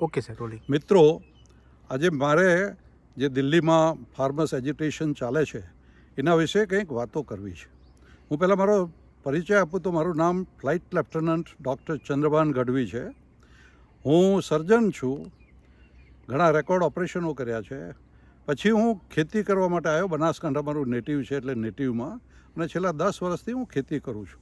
Okay sir rolling મિત્રો, આજે મારે જે દિલ્હીમાં ફાર્મર્સ એજ્યુટેશન ચાલે છે, એના વિશે કંઈક વાતો કરવી છે. હું પહેલાં મારો પરિચય આપું તો મારું નામ flight lieutenant doctor Chandrabhan Gadhvi છે. હું સર્જન છું, ઘણા રેકોર્ડ ઓપરેશનો કર્યા છે. પછી હું ખેતી કરવા માટે આવ્યો, બનાસકાંઠા મારું નેટિવ છે એટલે નેટિવમાં અને છેલ્લા દસ વર્ષથી હું ખેતી કરું છું.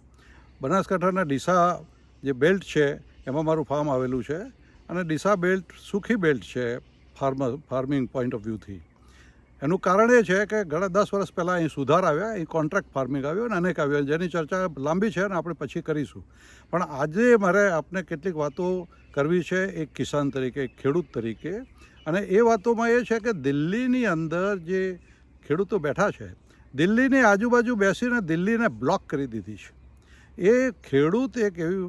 બનાસકાંઠાના ડીસા જે બેલ્ટ છે, એમાં મારું ફાર્મ આવેલું છે. અને ડીસા બેલ્ટ સુખી બેલ્ટ છે ફાર્મ ફાર્મિંગ પોઈન્ટ ઓફ વ્યૂથી એનું કારણ એ છે કે ઘણા દસ વર્ષ પહેલાં અહીં સુધાર આવ્યા, અહીં કોન્ટ્રાક્ટ ફાર્મિંગ આવ્યો અને અનેક આવ્યો જેની ચર્ચા લાંબી છે અને આપણે પછી કરીશું. પણ આજે મારે આપને કેટલીક વાતો કરવી છે, એક કિસાન તરીકે, એક ખેડૂત તરીકે. અને એ વાતોમાં એ છે કે દિલ્હીની અંદર જે ખેડૂતો બેઠા છે, દિલ્હીની આજુબાજુ બેસીને દિલ્હીને બ્લોક કરી દીધી છે. એ ખેડૂત એક એવી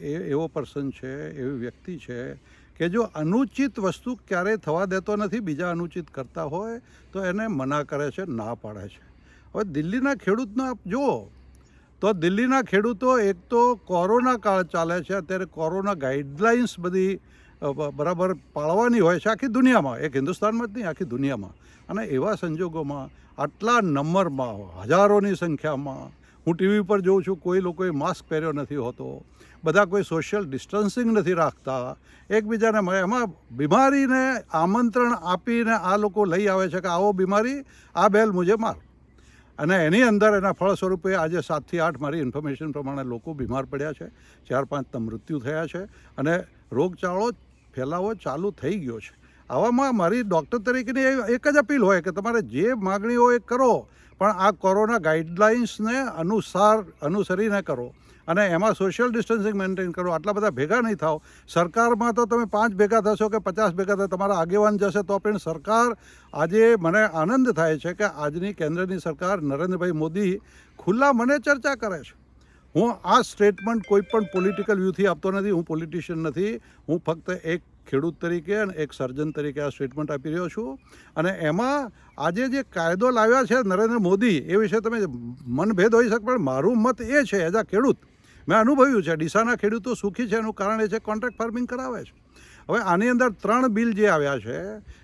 એ- એવો પર્સન છે, એવી વ્યક્તિ છે કે જો અનુચિત વસ્તુ ક્યારેય થવા દેતો નથી, બીજા અનુચિત કરતા હોય, તો એને મના કરે છે, ના પાડે છે. હવે દિલ્હીના ખેડૂતને આપ જુઓ, તો દિલ્હીના ખેડૂતો એક તો કોરોના કાળ ચાલે છે, અત્યારે કોરોના ગાઈડલાઇન્સ બધી બરાબર પાળવાની હોય છે આખી દુનિયામાં. એક હિન્દુસ્તાનમાં જ નહીં, આખી દુનિયામાં. અને એવા સંજોગોમાં આટલા નંબરમાં, હજારોની સંખ્યામાં હું ટીવી પર જોઉં છું, કોઈ લોકોએ માસ્ક પહેર્યો નથી હોતો. બધા કોઈ સોશિયલ ડિસ્ટન્સિંગ નથી રાખતા. એકબીજાને એમાં બીમારીને આમંત્રણ આપીને આ લોકો લઈ આવે છે કે આવો બીમારી, આ બેલ મુજે માર. અને એની અંદર એના ફળ સ્વરૂપે આજે સાતથી આઠ મારી ઇન્ફોર્મેશન પ્રમાણે લોકો બીમાર પડ્યા છે. ચાર પાંચના મૃત્યુ થયા છે અને રોગચાળો ફેલાવો ચાલુ થઈ ગયો છે. આવામાં મારી ડૉક્ટર તરીકેની એક જ અપીલ હોય કે તમારે જે માગણી હોય એ કરો. પણ આ કોરોના ગાઈડલાઇન્સને અનુસાર, અનુસરીને કરો અને એમાં સોશિયલ ડિસ્ટન્સિંગ મેન્ટેન કરો. આટલા બધા ભેગા નહીં થાઓ. સરકારમાં તો તમે પાંચ ભેગા થશો કે પચાસ ભેગા થશે, તમારા આગેવાન જશે તો પણ સરકાર આજે મને આનંદ થાય છે કે આજની કેન્દ્રની સરકાર નરેન્દ્રભાઈ મોદી ખુલ્લા મને ચર્ચા કરે છે. હું આ સ્ટેટમેન્ટ કોઈ પણ પોલિટિકલ વ્યૂથી આપતો નથી, હું પોલિટિશિયન નથી. હું ફક્ત એક ખેડૂત તરીકે અને એક સર્જન તરીકે આ સ્ટેટમેન્ટ આપી રહ્યો છું. અને એમાં આજે જે કાયદો લાવ્યા છે નરેન્દ્ર મોદી, એ વિશે તમે મનભેદ હોઈ શકે, પણ મારું મત એ છે, એઝ આ ખેડૂત, મેં અનુભવ્યું છે, ડીસાના ખેડૂતો સુખી છે, એનું કારણ એ છે કોન્ટ્રાક્ટ ફાર્મિંગ કરાવે છે. હવે આની અંદર ત્રણ બિલ જે આવ્યા છે,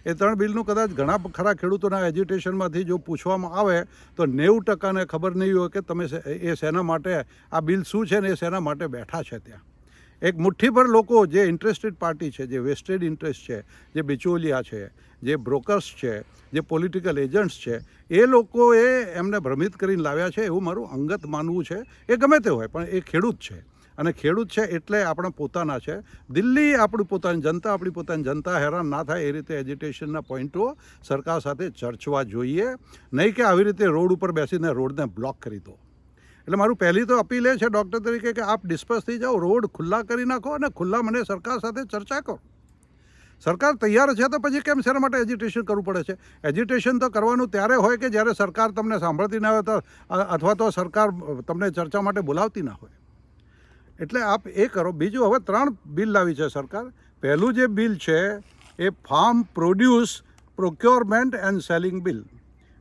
એ ત્રણ બિલનું કદાચ ઘણા ખરા ખેડૂતોના એજ્યુટેશનમાંથી જો પૂછવામાં આવે, તો નેવું ટકાને ખબર નહીં હોય કે તમે એ શેના માટે આ બિલ શું છે ને એ શેના માટે બેઠા છે ત્યાં. એક મુઠ્ઠીભર લોકો જે ઇન્ટરેસ્ટેડ પાર્ટી છે, જે વેસ્ટેડ ઇન્ટરેસ્ટ છે, જે બિચોલિયા છે, જે બ્રોકર્સ છે, જે પોલિટિકલ એજન્ટ્સ છે, એ લોકોએ એમને ભ્રમિત કરીને લાવ્યા છે. એવું મારું અંગત માનવું છે. એ ગમે તે હોય, પણ એ ખેડૂત છે. અને ખેડૂત છે એટલે આપણા પોતાના છે. દિલ્હી આપણી પોતાની જનતા, આપણી પોતાની જનતા હેરાન ના થાય એ રીતે એજ્યુટેશનના પોઈન્ટો સરકાર સાથે ચર્ચવા જોઈએ. નહીં કે આવી રીતે રોડ ઉપર બેસીને રોડને બ્લોક કરી દો. એટલે મારું પહેલી તો અપીલ એ છે ડૉક્ટર તરીકે કે આપ ડિસ્પર્સ થઈ જાઓ, રોડ ખુલ્લા કરી નાખો અને ખુલ્લા મને સરકાર સાથે ચર્ચા કરો. સરકાર તૈયાર છે તો પછી કેમ શેના માટે એજ્યુટેશન કરવું પડે છે? એજ્યુટેશન તો કરવાનું ત્યારે હોય કે જ્યારે સરકાર તમને સાંભળતી ના હોય તો, અથવા તો સરકાર તમને ચર્ચા માટે બોલાવતી ના હોય. એટલે આપ એ કરો. બીજું હવે ત્રણ બિલ લાવી છે સરકાર. પહેલું જે બિલ છે એ farm produce procurement and selling bill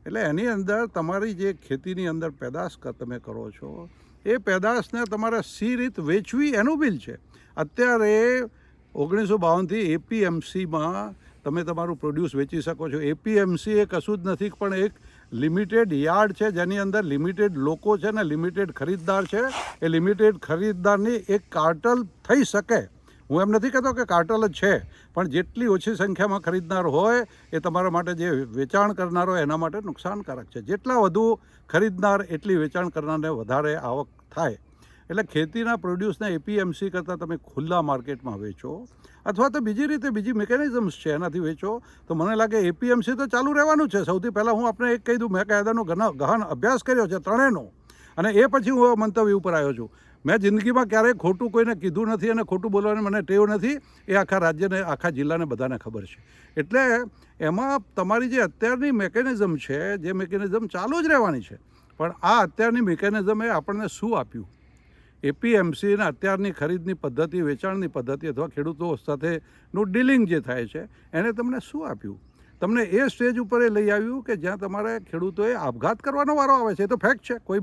એટલે એની અંદર તમારી જે ખેતીની અંદર પેદાશ તમે કરો છો, એ પેદાશને તમારે સી રીત વેચવી એનું બિલ છે. અત્યારે ઓગણીસો બાવનથી એપીએમસીમાં તમે તમારું પ્રોડ્યુસ વેચી શકો છો. એપીએમસી એ કશું જ નથી, પણ એક લિમિટેડ યાર્ડ છે, જેની અંદર લિમિટેડ લોકો છે ને લિમિટેડ ખરીદદાર છે. એ લિમિટેડ ખરીદદારની એક કાર્ટલ થઈ શકે. હું એમ નથી કહેતો કે કાર્ટલ જ છે, પણ જેટલી ઓછી સંખ્યામાં ખરીદનાર હોય, એ તમારા માટે જે વેચાણ કરનાર હોય, એના માટે નુકસાનકારક છે. જેટલા વધુ ખરીદનાર, એટલી વેચાણ કરનારને વધારે આવક થાય. એટલે ખેતીના પ્રોડ્યુસને એપીએમસી કરતાં તમે ખુલ્લા માર્કેટમાં વેચો, અથવા તો બીજી રીતે બીજી મિકેનિઝમ્સ છે એનાથી વેચો, તો મને લાગે એપીએમસી તો ચાલુ રહેવાનું છે. સૌથી પહેલાં હું આપણે એક કહી દઉં, મેં કાયદાનો ગહન અભ્યાસ કર્યો છે ત્રણેયનો, અને એ પછી હું મંતવ્ય ઉપર આવ્યો છું. મેં જિંદગીમાં ક્યારેય ખોટું કોઈને કીધું નથી અને ખોટું બોલવાની મને ટેવ નથી. એ આખા રાજ્યને, આખા જિલ્લાને બધાને ખબર છે. એટલે એમાં તમારી જે અત્યારની મેકેનિઝમ છે, જે મેકેનિઝમ ચાલુ જ રહેવાની છે. પણ આ અત્યારની મિકેનિઝમે આપણને શું આપ્યું? એપીએમસી અને અત્યારની ખરીદની પદ્ધતિ, વેચાણની પદ્ધતિ અથવા ખેડૂતો સાથેનું ડીલિંગ જે થાય છે, એને તમને શું આપ્યું? તમને એ સ્ટેજ ઉપર એ લઈ આવ્યું કે જ્યાં તમારે ખેડૂતોએ આપઘાત કરવાનો વારો આવે છે, એ તો ફેક્ટ છે. કોઈ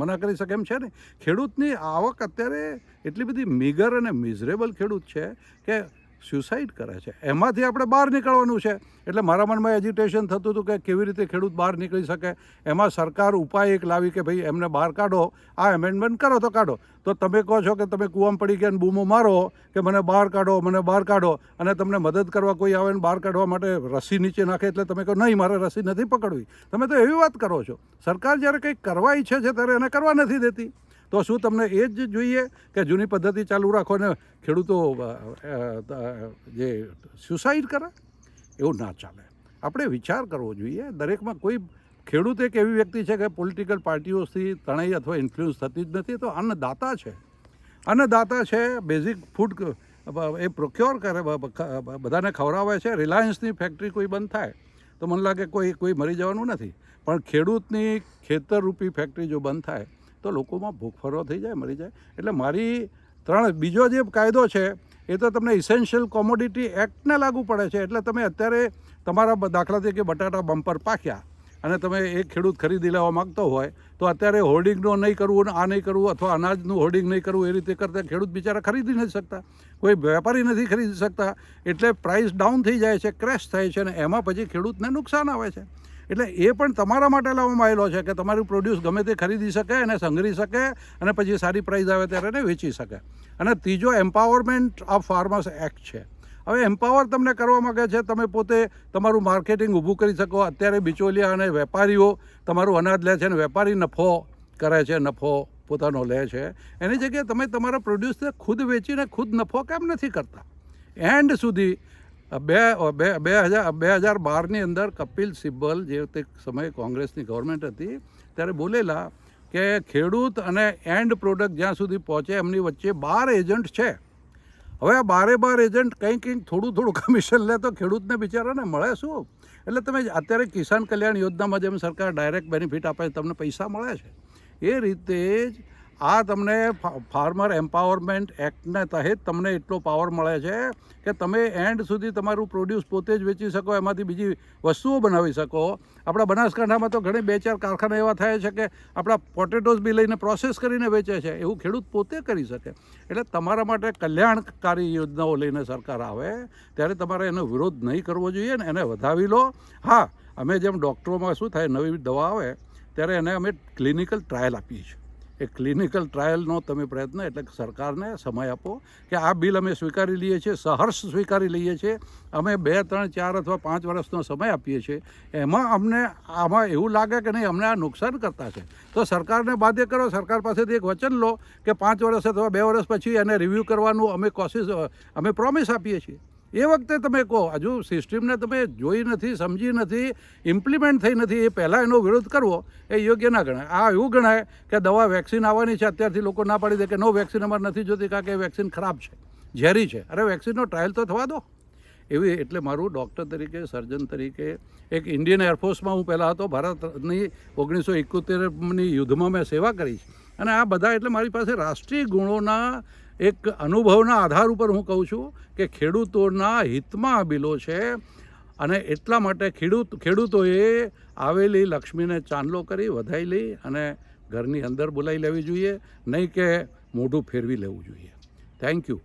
મના કરી શકે એમ છે નહીં. ખેડૂતની આવક અત્યારે એટલી બધી મીગર અને મિઝરેબલ ખેડૂત છે કે સ્યુસાઇડ કરે છે. એમાંથી આપણે બહાર નીકળવાનું છે. એટલે મારા મનમાં એજિટેશન થતું હતું કે કેવી રીતે ખેડૂત બહાર નીકળી શકે? એમાં સરકાર ઉપાય એક લાવી કે ભાઈ એમને બહાર કાઢો. આ એમેન્ડમેન્ટ કરો તો કાઢો. તો તમે કહો છો કે તમે કૂવામાં પડી ગયા બૂમો મારો કે મને બહાર કાઢો, મને બહાર કાઢો અને તમને મદદ કરવા કોઈ આવે ને બહાર કાઢવા માટે રસી નીચે નાખે એટલે તમે કહો, નહીં, મારે રસી નથી પકડવી. તમે તો એવી વાત કરો છો. સરકાર જ્યારે કંઈક કરવા ઈચ્છે છે ત્યારે એને કરવા નથી દેતી. તો શું તમને એ જ જોઈએ કે જૂની પદ્ધતિ ચાલુ રાખો ને ખેડૂતો જે સુસાઇડ કરે, એવું ના ચાલે. આપણે વિચાર કરવો જોઈએ. દરેકમાં કોઈ ખેડૂત એક એવી વ્યક્તિ છે કે પોલિટિકલ પાર્ટીઓથી તણાઈ અથવા ઇન્ફ્લુઅન્સ થતી જ નથી. તો અન્નદાતા છે. અન્નદાતા છે બેઝિક ફૂડ એ પ્રોક્યોર કરે બધાને ખવડાવે છે. રિલાયન્સની ફેક્ટરી કોઈ બંધ થાય, તો મને લાગે કોઈ કોઈ મરી જવાનું નથી. પણ ખેડૂતની ખેતરરૂપી ફેક્ટરી જો બંધ થાય તો લોકોમાં ભૂખફરો થઈ જાય, મરી જાય. એટલે મારી ત્રણ, બીજો જે કાયદો છે, એ તો તમને ઇસેન્શિયલ કોમોડિટી એક્ટને લાગુ પડે છે. એટલે તમે અત્યારે તમારા દાખલા તરીકે બટાટા બમ્પર પાક્યા અને તમે એક ખેડૂત ખરીદી લેવા માગતો હોય, તો અત્યારે હોર્ડિંગનું નહીં કરવું આ નહીં કરવું અથવા અનાજનું હોર્ડિંગ નહીં કરવું એ રીતે કરતા ખેડૂત બિચારા ખરીદી નથી શકતા. કોઈ વેપારી નથી ખરીદી શકતા. એટલે પ્રાઇસ ડાઉન થઈ જાય છે ક્રેશ થાય છે અને એમાં પછી ખેડૂતને નુકસાન આવે છે. એટલે એ પણ તમારા માટે લાવવામાં આવેલો છે કે તમારું પ્રોડ્યુસ ગમે તે ખરીદી શકે અને સંગ્રહી શકે, અને પછી સારી પ્રાઇઝ આવે ત્યારે એને વેચી શકે. અને ત્રીજો એમ્પાવરમેન્ટ ઓફ ફાર્મર્સ એક્ટ છે. હવે એમ્પાવર તમને કરવા માગે છે, તમે પોતે તમારું માર્કેટિંગ ઊભું કરી શકો. અત્યારે બિચોલિયા અને વેપારીઓ તમારું અનાજ લે છે અને વેપારી નફો કરે છે, નફો પોતાનો લે છે. એની જગ્યાએ તમે તમારા પ્રોડ્યુસને ખુદ વેચીને ખુદ નફો કેમ નથી કરતા? એન્ડ સુધી બે બે હજાર બે હજાર બારની અંદર કપિલ સિબ્બલ જે તે સમયે કોંગ્રેસની ગવર્મેન્ટ હતી, ત્યારે બોલેલા કે ખેડૂત અને એન્ડ પ્રોડક્ટ જ્યાં સુધી પહોંચે એમની વચ્ચે બાર એજન્ટ છે. હવે આ બારે બાર એજન્ટ કંઈક કંઈક થોડું થોડું કમિશન લે તો ખેડૂતને બિચારાને મળે શું? એટલે તમે અત્યારે કિસાન કલ્યાણ યોજનામાં જેમ સરકાર ડાયરેક્ટ બેનિફિટ આપે છે, તમને પૈસા મળે છે. એ રીતે જ આ તમને ફાર્મર એમ્પાવરમેન્ટ એક્ટને તહેત તમને એટલો પાવર મળે છે કે તમે એન્ડ સુધી તમારું પ્રોડ્યુસ પોતે જ વેચી શકો, એમાંથી બીજી વસ્તુઓ બનાવી શકો. આપણા બનાસકાંઠામાં તો ઘણી બે ચાર કારખાના એવા થાય છે કે આપણા પોટેટોઝ બી લઈને પ્રોસેસ કરીને વેચે છે. એવું ખેડૂત પોતે કરી શકે. એટલે તમારા માટે કલ્યાણકારી યોજનાઓ લઈને સરકાર આવે, ત્યારે તમારે એનો વિરોધ નહીં કરવો જોઈએ ને એને વધાવી લો. હા, અમે જેમ ડૉક્ટરોમાં શું થાય, નવી દવા આવે, ત્યારે એને અમે ક્લિનિકલ ટ્રાયલ આપીએ છીએ. એ ક્લિનિકલ ટ્રાયલનો તમે પ્રયત્ન એટલે સરકારને સમય આપો કે આ બિલ અમે સ્વીકારી લઈએ છીએ, સહર્ષ સ્વીકારી લઈએ છીએ. અમે બે, ત્રણ, ચાર અથવા પાંચ વર્ષનો સમય આપીએ છીએ. એમાં અમને આમાં એવું લાગે કે નહીં, અમને આ નુકસાન કરતા છે. તો સરકારને બાધ્ય કરો, સરકાર પાસેથી એક વચન લો કે પાંચ વર્ષ અથવા બે વર્ષ પછી એને રિવ્યૂ કરવાનું અમે કોશિશ, અમે પ્રોમિસ આપીએ છીએ. એ વખતે તમે કહો, હજુ સિસ્ટમને તમે જોઈ નથી, સમજી નથી ઇમ્પ્લિમેન્ટ થઈ નથી, એ પહેલાં એનો વિરોધ કરવો એ યોગ્ય ના ગણાય. આ એવું ગણાય કે દવા વેક્સિન આવવાની છે, અત્યારથી લોકો ના પાડી દે કે નો વેક્સિન અમારે નથી જોતી, કારણ કે વેક્સિન ખરાબ છે, ઝેરી છે. અરે વેક્સિનનો ટ્રાયલ તો થવા દો. એવી એટલે મારું ડૉક્ટર તરીકે સર્જન તરીકે, એક ઇન્ડિયન એરફોર્સમાં હું પહેલાં હતો, ભારતની ઓગણીસો એકોતેરની યુદ્ધમાં મેં સેવા કરી. અને આ બધા એટલે મારી પાસે રાષ્ટ્રીય ગુણોના એક અનુભવના આધાર ઉપર હું કહું છું કે ખેડૂતોના હિતમાં આ બિલો છે અને એટલા માટે ખેડૂત, ખેડૂતોએ આવેલી લક્ષ્મીને ચાંદલો કરી, વધાઈ લઈ અને ઘરની અંદર બોલાવી લેવી જોઈએ, નહીં કે મોઢું ફેરવી લેવું જોઈએ. Thank you